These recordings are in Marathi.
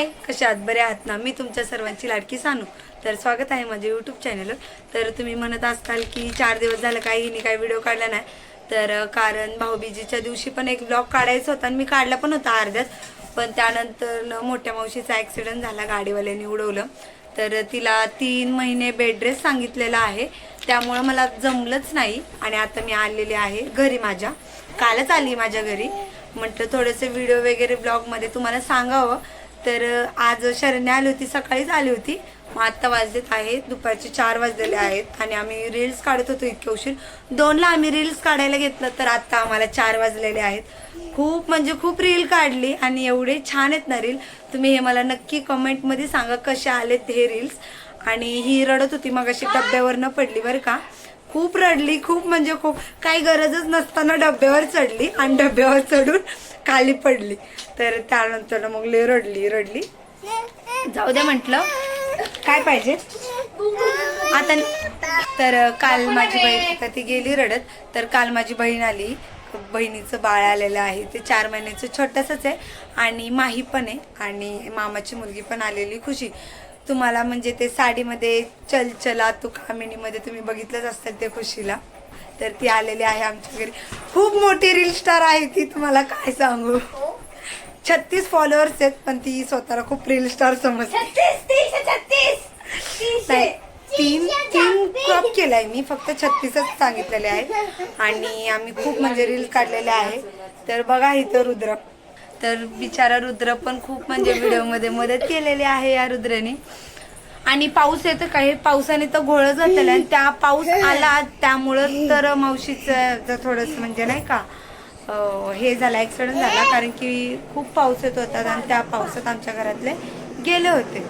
हाय कशा आहात? बरे आहात ना? मी तुमच्या सर्वांची लाडकी सांगू तर स्वागत आहे माझ्या यूट्यूब चॅनलवर तर तुम्ही म्हणत असताल की चार दिवस झालं काही हिने काही व्हिडिओ काढला नाही. तर कारण भाऊबीजीच्या दिवशी पण एक ब्लॉग काढायचा होता आणि मी काढला पण होता अर्ध्यात. पण त्यानंतर मोठ्या मावशीचा ॲक्सिडेंट झाला गाडीवाल्याने उडवलं. तर तिला तीन महिने बेड रेस्ट सांगितलेला आहे. त्यामुळं मला जमलंच नाही आणि आता मी आलेले आहे घरी माझ्या. कालच आली माझ्या घरी. म्हटलं थोडेसे व्हिडिओ वगैरे ब्लॉगमध्ये तुम्हाला सांगावं. तर आज शरण्या आली होती सकाळीच आली होती. मग आत्ता वाजलेत आहेत दुपारचे चार वाजलेले आहेत आणि आम्ही रील्स काढत होतो इतके उशीर. दोनला आम्ही रील्स काढायला घेतलं तर आत्ता आम्हाला चार वाजलेले आहेत. खूप म्हणजे खूप रील काढली आणि एवढे छान आहेत ना रील तुम्ही हे मला नक्की कमेंटमध्ये सांगा कसे आलेत हे रील्स आणि ही रडत होती मग अशी डब्यावरनं पडली बरं का. खूप रडली खूप म्हणजे खूप काही गरजच नसताना डब्यावर चढली आणि डब्यावर चढून खाली पडली. तर त्यानंतर मग ले रडली रडली. जाऊ दे म्हटलं. काय पाहिजे? आता तर काल माझी बहीण ती गेली रडत. तर काल माझी बहीण आली. बहिणीचं बाळ आलेलं आहे. ते चार महिन्याचं छोटंसंच आहे आणि माही पण आहे आणि मामाची मुलगी पण आलेली खुशी. तुम्हाला म्हणजे ते साडीमध्ये चल चला तू कामिनीमध्ये तुम्ही बघितलंच असतात ते खुशीला. तर ती आलेली आहे आमच्या घरी. खूप मोठी रील स्टार आहे ती तुम्हाला काय सांगू? छत्तीस फॉलोअर्स आहेत पण ती स्वतःला खूप रील स्टार समजते. तीन तीन क्रॉप केलाय. मी फक्त छत्तीसच सांगितलेले आहे आणि आम्ही खूप म्हणजे रील काढलेले आहे. तर बघा इथं रुद्र. तर बिचारा रुद्र पण खूप म्हणजे व्हिडिओमध्ये मदत केलेली आहे या रुद्राने. आणि पाऊस येतं काही पावसाने तर घोळच घातलेला आणि त्या पाऊस आला त्यामुळं तर मावशीचं थोडस म्हणजे नाही का हे झालं ऍक्सिडेंट झाला कारण की खूप पाऊस येत होता आणि त्या पावसात आमच्या घरातले गेले होते.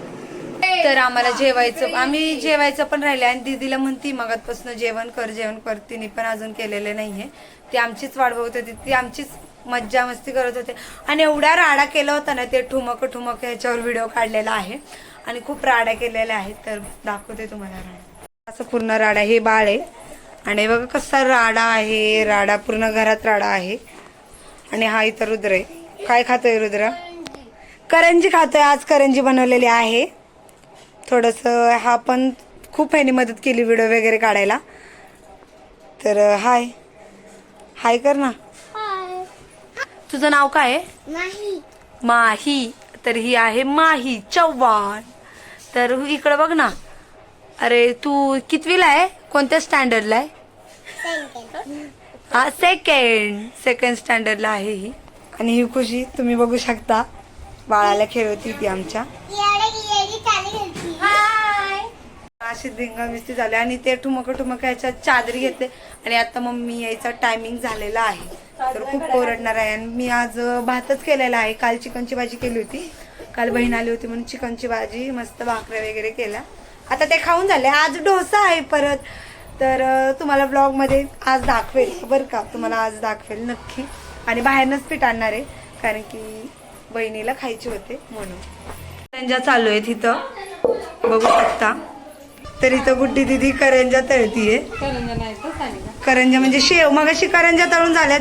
तर आम्हाला जेवायचं आम्ही जेवायचं पण राहिले आणि दीदीला म्हणती मगातपासून जेवण कर जेवण कर तिने पण अजून केलेले नाहीये. ती आमचीच वाट बघत होती ती आमचीच मज्जा मस्ती करत होते. आणि एवढा राडा केला होता ना ते ठुमक ठुमक ह्याच्यावर व्हिडिओ काढलेला आहे. आणि खूप राडा केलेल्या आहेत तर दाखवते तुम्हाला राडा. असं पूर्ण राडा हे बाळ आहे. आणि बघा कसा राडा आहे राडा पूर्ण घरात राडा आहे. आणि हा इथं रुद्र आहे. काय खातोय रुद्र? करंजी खातोय. आज करंजी बनवलेली आहे. थोडस हा पण खूप ह्यानी मदत केली व्हिडिओ वगैरे काढायला. तर हाय. हाय कर ना. तुझं नाव काय आहे? नाही. माही. तर ही आहे माही चव्हाण. तर इकडं बघ ना. अरे तू कितवीला आहे? कोणत्या स्टँडर्डला आहे? हा सेकंड सेकंड स्टँडर्डला आहे ही. आणि ही खुशी तुम्ही बघू शकता. बाळाला खेळवती ती आमच्या. अशी धिंगामिस्ती झाली. आणि ते ठुमक ठुमक ह्याच्या चादरी घेतले. आणि आता मम्मी यायचा टायमिंग झालेला आहे. तर खूप ओरडणार आहे. आणि मी आज भातच केलेला आहे. काल चिकनची भाजी केली होती. काल बहीण आली होती म्हणून चिकनची भाजी मस्त भाकऱ्या वगैरे केल्या. आता ते खाऊन झाले. आज डोसा आहे परत. तर तुम्हाला ब्लॉगमध्ये आज दाखवेल. बरं का? तुम्हाला आज दाखवेल नक्की. आणि बाहेरनच पीठ आणणार आहे. कारण की बहिणीला खायचे होते म्हणून. करंजा चालू आहेत इथं. बघू शकता. तर इथं गुड्डी दिदी करंजा तळतीये. करंजा म्हणजे शेव. मग अशी करंजा तळून झाल्यात.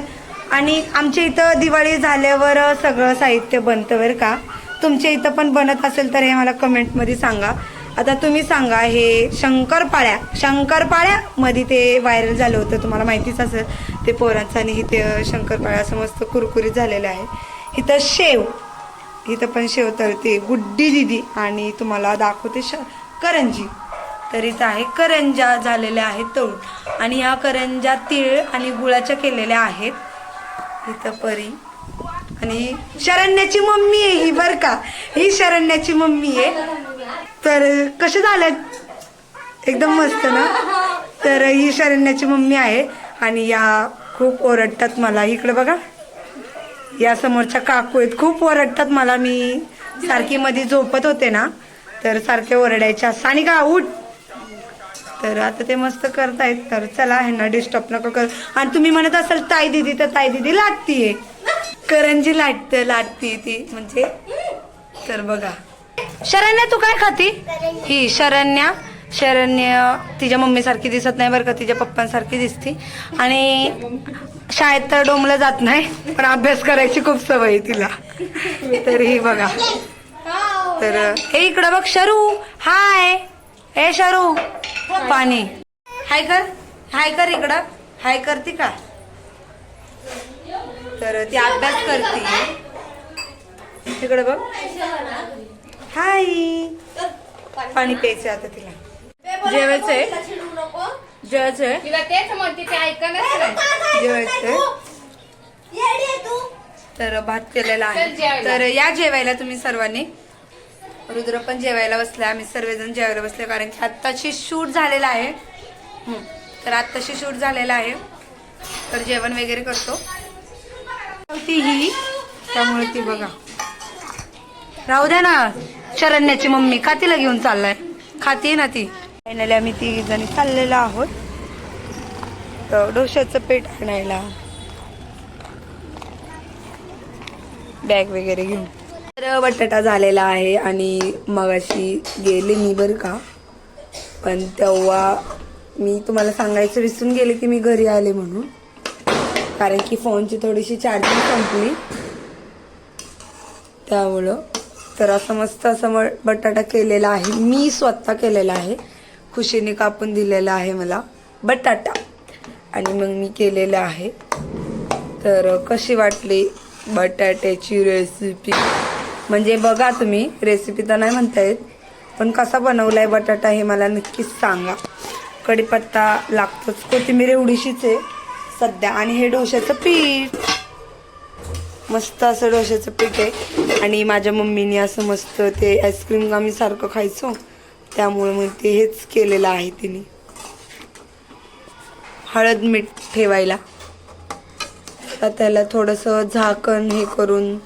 आणि आमच्या इथं दिवाळी झाल्यावर सगळं साहित्य बनतं बरं का? तुमच्या इथं पण बनत असेल तर हे मला कमेंटमध्ये सांगा. आता तुम्ही सांगा हे शंकरपाळ्या शंकरपाळ्या मध्ये ते व्हायरल झालं होतं तुम्हाला माहितीच असेल ते पोरांचं आणि इथे शंकरपाळ्या असं मस्त कुरकुरीत झालेलं आहे. इथं शेव इथं पण शेव तळते गुड्डी दिदी आणि तुम्हाला दाखवते श करंजी. तर इथं आहे करंजा झालेल्या आहेत तळून. आणि ह्या करंजा तीळ आणि गुळाच्या केलेल्या आहेत. इथं परी. आणि शरण्याची मम्मी आहे ही बर का. ही शरण्याची मम्मी आहे. तर कसे झालं? एकदम मस्त ना? तर ही शरण्याची मम्मी आहे आणि या खूप ओरडतात मला. इकडे बघा. या समोरच्या काकू आहेत. खूप ओरडतात मला. मी सारखी मध्ये झोपत होते ना. तर सारखे ओरडायच्या. सानिका उठ. तर आता ते मस्त करतायत. तर चला ह्यांना डिस्टर्ब नको कर. आणि तुम्ही म्हणत असाल ताई दिदी तर ताई दिदी लाटतीये. करंजी लाटत लाटती ती. म्हणजे तर बघा. शरण्या तू काय खाती? ही शरण्या. शरण्य तिच्या मम्मी सारखी दिसत नाही बरं का तिच्या पप्पांसारखी दिसती. आणि शाळेत तर डोमलं जात नाही पण अभ्यास करायची खूप सवय आहे तिला. तर ही बघा. तर हे इकडं बघ शरू. हाय. हे शरू. पाणी. हाय कर. हाय कर इकडं. हाय करते का? तर ती अभ्यास करते. तिकडे बघ. हाय. पाणी प्यायचं आता तिला. जेवायचंय? जेवायचंय? तिला तेच म्हणते ते नाही. जेवायचंय? तर भात केलेला आहे. तर या जेवायला तुम्ही सर्वांनी. रुद्र पण जेवायला बसले आम्ही सर्वजण जेवायला बसले कारण की आत्ताशी शूट झालेला आहे. तर आत्ताशी शूट झालेला आहे. तर जेवण वगैरे करतो. ती ही त्यामुळे ती बघा. राहू द्या ना शरण्याची मम्मी खातीला घेऊन चाललाय. खाती ना ती. फायनली आम्ही ती जणी चाललेलो आहोत. तर डोशाचं पेट आणायला. बॅग वगैरे घेऊन. तर बटाटा झालेला आहे आणि मगाशी गेले मी बरं का. पण तेव्हा मी तुम्हाला सांगायचं विसरून गेले की मी घरी आले म्हणून. कारण की फोनची थोडीशी चार्जिंग संपली. त्यामुळं तर असं मस्त असं म- बटाटा केलेला आहे. मी स्वतः केलेला आहे. खुशीने कापून दिलेला आहे मला बटाटा. आणि मग मी केलेलं आहे. तर कशी वाटली बटाट्याची रेसिपी म्हणजे बघा तुम्ही रेसिपी तर नाही म्हणता येत पण कसा बनवलाय बटाटा हे मला नक्कीच सांगा. कढीपत्ता लागतोच. कोथिंबीर एवढीशीच आहे सध्या. आणि हे डोशाचं पीठ. मस्त असं डोशाचं पीठ आहे. आणि माझ्या मम्मीने असं मस्त ते आईस्क्रीम आम्ही सारखं खायचो. त्यामुळे मग ते हेच केलेलं आहे तिने. हळद मीठ ठेवायला. तर त्याला थोडंसं झाकण हे करून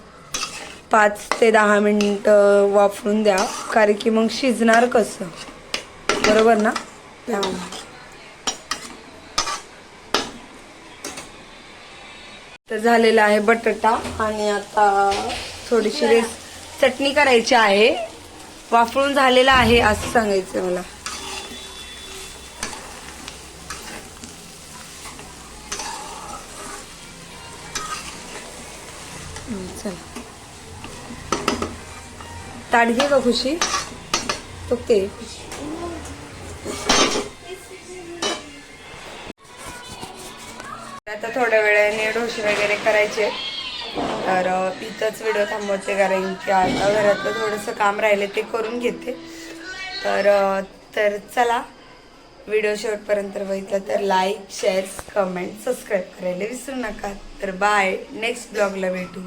पाच ते दहा मिनटं वाफरून द्या कारण की मग शिजणार कसं? बरोबर ना? त्यामुळे तर झालेला आहे बटाटा आणि आता थोडीशी रेस चटणी करायची आहे. वाफळून झालेला आहे असं सांगायचं मला. चला. ताट घे का खुशी? ओके. आता थोड्या वेळाने डोसे वगैरे करायचे. तर तिथंच व्हिडिओ थांबवते कारण की आता घरातलं थोडंसं काम राहिले ते करून घेते. तर तर चला व्हिडिओ शेवटपर्यंत बघितलं तर लाईक शेअर कमेंट सबस्क्राईब करायला विसरू नका. तर बाय नेक्स्ट ब्लॉगला भेटू.